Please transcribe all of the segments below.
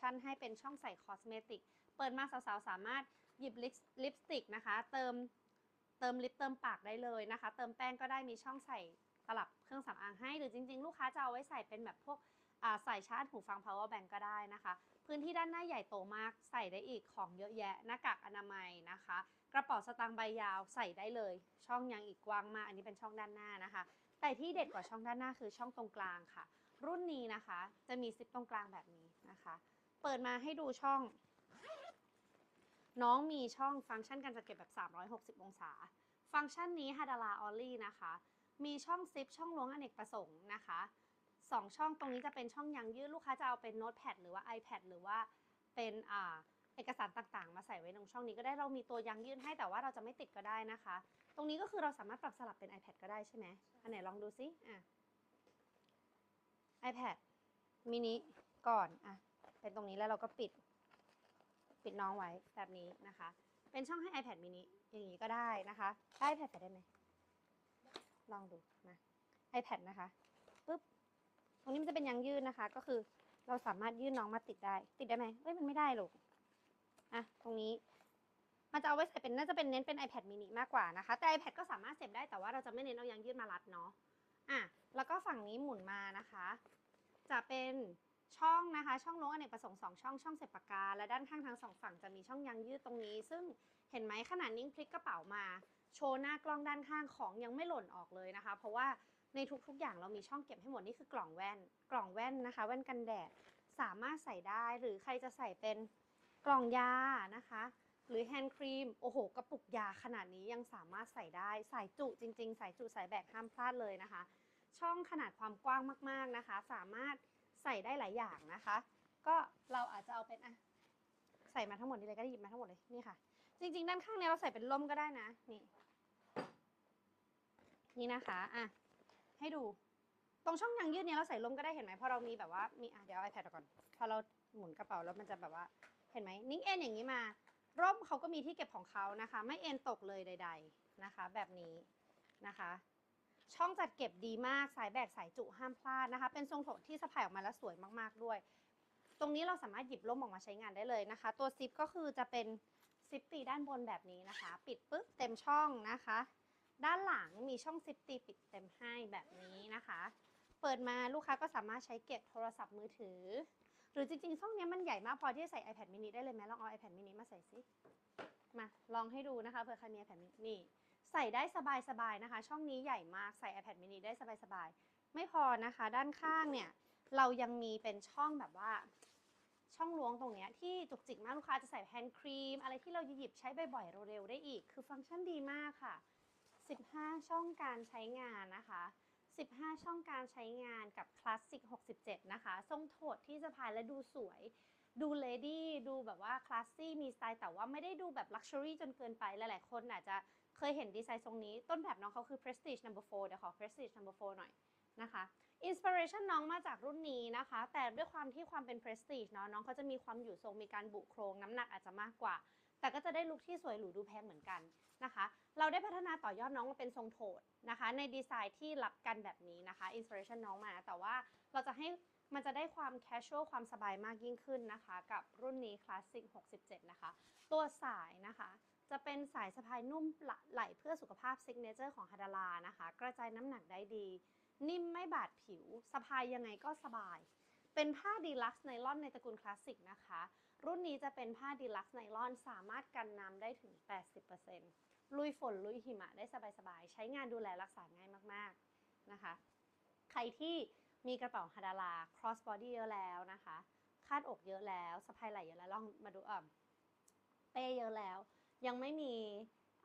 ชันให้เป็นช่องใส่คอสเมติก เปิดมาสาวๆ สามารถหยิบลิปลิปสติกนะคะ เติมเติมลิปเติมปากได้เลยนะคะ เติมแป้งก็ได้มีช่องใส่ตลับเครื่องสำอางให้ หรือจริง ๆ ลูกค้าจะเอาไว้ใส่เป็นแบบพวกใส่ชาร์จหูฟัง power bank ก็ได้นะคะ พื้นที่ด้านหน้าใหญ่โตมากใส่ได้อีกของเยอะแยะหน้ากากอนามัยนะคะ กระเป๋าสตางค์ใบยาวใส่ได้เลย ช่องยังอีกกว้างมากอันนี้เป็นช่องด้านหน้านะคะ แต่ที่เด็ดกว่าช่องด้านหน้าคือช่องตรงกลางค่ะ รุ่นนี้นะคะจะมีซิปตรงกลางแบบนี้นะคะ เปิดมาให้ดูช่อง น้องมีช่องฟังก์ชันการจัดเก็บแบบ 360 องศา ฟังก์ชันนี้ฮาดาราออลลี่นะคะ มีช่องซิปช่องล้วงอเนกประสงค์นะคะสองช่องตรงนี้จะเป็นช่องยางยืดลูกค้าจะเอาเป็นโน้ตแพดหรือว่า iPad หรือว่าเป็นอ่าเอกสารต่างๆ มาใส่ไว้ตรงช่องนี้ก็ได้เรามีตัวยางยืดให้แต่ว่าเราจะไม่ติดก็ได้นะคะ ตรงนี้ก็คือเราสามารถปรับสลับเป็น iPad ก็ได้ใช่ไหมอันไหนลองดูซิอะ iPad มินิก่อนอะ เป็นตรงนี้แล้วเราก็ปิด ปิดน้องไว้แบบนี้นะคะ เป็นช่องให้ iPad mini อย่างนี้ก็ได้นะคะได้ iPad ได้ไหมลองดูนะ iPad นะคะปุ๊บตรงนี้มันจะเป็นยางยืดนะคะ ก็คือเราสามารถยื่นน้องมาติดได้ ติดได้ไหมเอ้ยมันไม่ได้หรอกอะตรงนี้มันจะเอาไว้ใส่เป็นน่าจะเป็นเน้นเป็น iPad mini มากกว่านะคะ แต่ iPad ก็สามารถเสียบได้แต่ว่าเราจะไม่เน้นเอายางยืดมารัดเนาะอะแล้วก็ฝั่งนี้หมุนมานะคะ จะเป็น ช่องนะคะ ช่องลงอเนกประสงค์สองช่องช่องเสียบปากกา และด้านข้างทั้งสองฝั่งจะมีช่องยางยืดตรงนี้ ซึ่งเห็นไหมขนาดนิ้งพลิกกระเป๋ามา โชว์หน้ากล้องด้านข้างของยังไม่หล่นออกเลยนะคะ เพราะว่าในทุกๆ อย่างเรามีช่องเก็บให้หมดนี่คือกล่องแว่น กล่องแว่นนะคะ แว่นกันแดดสามารถใส่ได้หรือใครจะใส่เป็นกล่องยานะคะ หรือแฮนด์ครีมโอ้โหกระปุกยาขนาดนี้ยังสามารถใส่ได้ใส่จุจริงๆใส่จุใส่แบกห้ามพลาดเลยนะคะ ช่องขนาดความกว้างมากๆนะคะ สามารถ ใส่ได้หลายอย่างนะคะ ก็เราอาจจะเอาเป็นอะใส่มาทั้งหมดนี้เลยก็ได้หยิบมาทั้งหมดเลยนี่ค่ะ จริง ๆ ด้านข้างเนี้ยเราใส่เป็นล่มก็ได้นะนี่ นี่นะคะอะให้ดู ตรงช่องยางยืดเนี้ยเราใส่ล่มก็ได้เห็นไหมพราะเรามีแบบว่ามีอะเดี๋ยวเอา iPad ออกก่อนพอเราหมุนกระเป๋าแล้วมันจะแบบว่าเห็นไหมนิ่งเอ็นอย่างนี้มา ร่มเขาก็มีที่เก็บของเขานะคะ ไม่เอ็นตกเลยใด ๆนะคะ แบบนี้นะคะ ช่องจัดเก็บดีมากสายแบกสายจุห้ามพลาดนะคะ เป็นทรงโถที่สะพายออกมาแล้วสวยมากๆด้วย ตรงนี้เราสามารถหยิบร่มออกมาใช้งานได้เลยนะคะ ตัวซิปก็คือจะเป็นซิปตีด้านบนแบบนี้นะคะ ปิดปึ๊บเต็มช่องนะคะ ด้านหลังมีช่องซิปตีปิดเต็มให้แบบนี้นะคะ เปิดมาลูกค้าก็สามารถใช้เก็บโทรศัพท์มือถือ หรือจริงๆช่องนี้มันใหญ่มากพอที่จะใส่ iPad mini ได้เลยไหมลองเอา iPad mini มาใส่สิมาลองให้ดูนะคะเผื่อใครมี iPad mini นี่ ใส่ได้สบายๆนะคะ ช่องนี้ใหญ่มากใส่ iPad mini ได้สบายๆ ไม่พอนะคะ ด้านข้างเนี่ย เรายังมีเป็นช่องแบบว่า ช่องล้วงตรงเนี้ยที่จุกจิกมากลูกค้าจะใส่แฮนด์ครีม อะไรที่เราหยิบใช้บ่อยๆเร็วๆได้อีก คือฟังก์ชันดีมากค่ะ 15 ช่องการใช้งานนะคะ 15 ช่องการใช้งานกับคลาสสิก67 นะคะ ทรงโถดที่สะพายและดูสวยดูเลดี้ดูแบบว่าคลาสซี่มีสไตล์แต่ว่าไม่ได้ดูแบบลักชัวรี่จนเกินไปหลายๆคนอาจจะ เคยเห็นดีไซน์ทรงนี้ ต้นแบบน้องเขาคือ Prestige Number 4เดี๋ยวขอ Prestige Number 4หน่อยนะคะอินสปิเรชันน้องมาจากรุ่นนี้นะคะ แต่ด้วยความที่ความเป็น Prestige เนาะน้องเขาจะมีความอยู่ทรงมีการบุโครง น้ำหนักอาจจะมากกว่า แต่ก็จะได้ลุคที่สวยหรูดูแพงเหมือนกันนะคะ เราได้พัฒนาต่อยอดน้องมาเป็นทรงโทดนะคะ ในดีไซน์ที่รับกันแบบนี้นะคะอินสปิเรชันน้องมา แต่ว่าเราจะให้มันจะได้ความแคชช a l ความสบายมากยิ่งขึ้นนะคะ กับรุ่นนี้คลาสสิก67 นะคะ ตัวสายนะคะ จะเป็นสายสะพายนุ่มไหลเพื่อสุขภาพซิกเนเจอร์ของฮาดาลานะคะ กระจายน้ำหนักได้ดี นิ่มไม่บาดผิว สะพายยังไงก็สบาย เป็นผ้าดีลักซ์ไนลอนในตระกูลคลาสสิกนะคะ รุ่นนี้จะเป็นผ้าดีลักซ์ไนลอนสามารถกันน้ำได้ถึง 80%ลุยฝนลุยหิมะได้สบายๆ ใช้งานดูแลรักษาง่ายมากๆนะคะ ใครที่มีกระเป๋าฮาดารา cross body เยอะแล้วนะคะ คาดอกเยอะแล้วสะพายไหล่เยอะแล้วลองมาดูเอะเป้เยอะแล้ว ยังไม่มี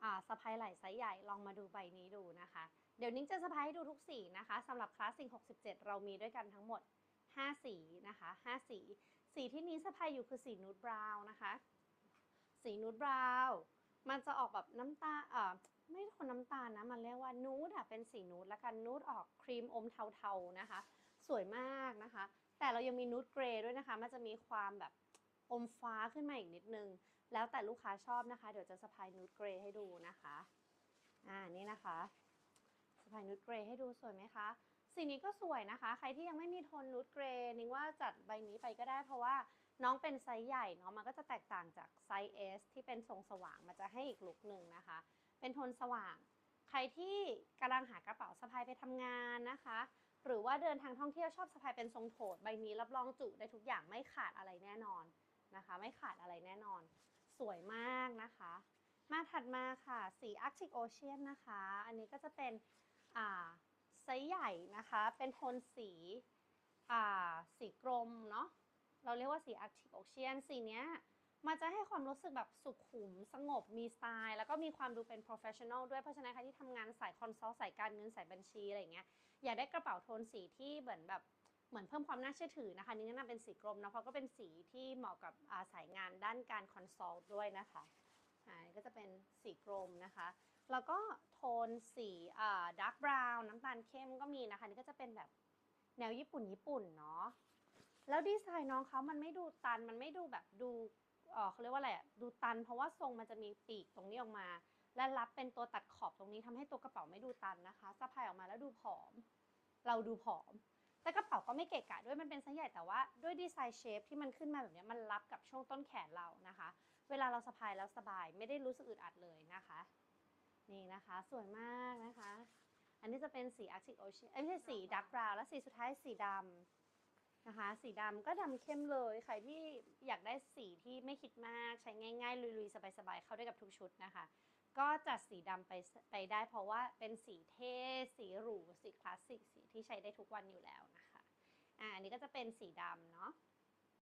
อ่าสะพายไหล่ไซส์ใหญ่ลองมาดูใบนี้ดูนะคะ เดี๋ยวนิ้งจะสะพายให้ดูทุกสีนะคะสำหรับคลาสสิก67 เรามีด้วยกันทั้งหมด 5 สีนะคะ 5 สี สีที่นิ้สะพายอยู่คือสีนูดบราวน์นะคะ สีนูดบราวน์มันจะออกแบบน้ำตาเอ่อไม่โทนน้ำตาลนะ มันเรียกว่านูดอะเป็นสีนูดแล้วกันนูดออกครีมอมเทาๆนะคะ สวยมากนะคะ แต่เรายังมีนูดเกรย์ด้วยนะคะ มันจะมีความแบบอมฟ้าขึ้นมาอีกนิดนึง แล้วแต่ลูกค้าชอบนะคะ เดี๋ยวจะสะพายนูดเกรย์ให้ดูนะคะ อ่านี่นะคะสะพายนูดเกรย์ให้ดูสวยไหมคะสีนี้ก็สวยนะคะ ใครที่ยังไม่มีโทนนูดเกรย์นิ้งว่าจัดใบนี้ไปก็ได้ เพราะว่าน้องเป็นไซส์ใหญ่เนาะมันก็จะแตกต่างจากไซส์ S ที่เป็นทรงสว่างมันจะให้อีกลุคหนึ่งนะคะ เป็นโทนสว่าง ใครที่กำลังหากระเป๋าสะพายไปทำงานนะคะ หรือว่าเดินทางท่องเที่ยวชอบสะพายเป็นทรงโถดใบนี้รับรองจุได้ทุกอย่างไม่ขาดอะไรแน่นอนนะคะ ไม่ขาดอะไรแน่นอน สวยมากนะคะ มาถัดมาค่ะสี Arctic Ocean นะคะ อันนี้ก็จะเป็นอ่าไซส์ใหญ่นะคะ เป็นโทนสีอ่าสีกรมเนาะเราเรียกว่าสี Arctic Ocean สีเนี้ยมันจะให้ความรู้สึกแบบสุขุม สงบมีสไตล์ แล้วก็มีความดูเป็น professional ด้วยเพราะฉะนั้นใครที่ทำงานสายคอนซัลท์สายการเงินสายบัญชีอะไรเงี้ยอยากได้กระเป๋าโทนสีที่เหมือนแบบ เหมือนเพิ่มความน่าเชื่อถือนะคะนี่แนะนำเป็นสีกรมนะเพราะก็เป็นสีที่เหมาะกับาสายงานด้านการคอนซัลท์ด้วยนะคะอ่านี่ก็จะเป็นสีกรมนะคะ แล้วก็โทนสีดาร์กบราวน์น้ำตาลเข้มก็มีนะคะนี่ก็จะเป็นแบบแนวญี่ปุ่นญี่ปุ่นเนาะแล้วดีไซน์น้องเขามันไม่ดูตันมันไม่ดูแบบดูเขาเรียกว่าอะไรดูตัน เพราะว่าทรงมันจะมีปีกตรงนี้ออกมา และรับเป็นตัวตัดขอบตรงนี้ทำให้ตัวกระเป๋าไม่ดูตันนะคะสะพายออกมาแล้วดูผอม เราดูผอม แต่กระเป๋าก็ไม่เกะกะด้วยมันเป็นไซส์ใหญ่แต่ว่าด้วยดีไซน์เชฟที่มันขึ้นมาแบบนี้มันรับกับช่วงต้นแขนเรานะคะ เวลาเราสะพายแล้วสบายไม่ได้รู้สึกอึดอัดเลยนะคะ นี่นะคะสวยมากนะคะ อันนี้จะเป็นสี Arctic Ocean เอ้ยไม่ใช่สี Dark Brown และสีสุดท้ายสีดำนะคะ สีดำก็ดำเข้มเลยใครที่อยากได้สีที่ไม่คิดมากใช้ง่ายๆลุยๆสบายๆเข้าได้กับทุกชุดนะคะ ก็จัดสีดำไปไปได้เพราะว่าเป็นสีเท่ สีหรู สีคลาสสิก สีที่ใช้ได้ทุกวันอยู่แล้วนะคะ อ่าอันนี้ก็จะเป็นสีดำเนาะ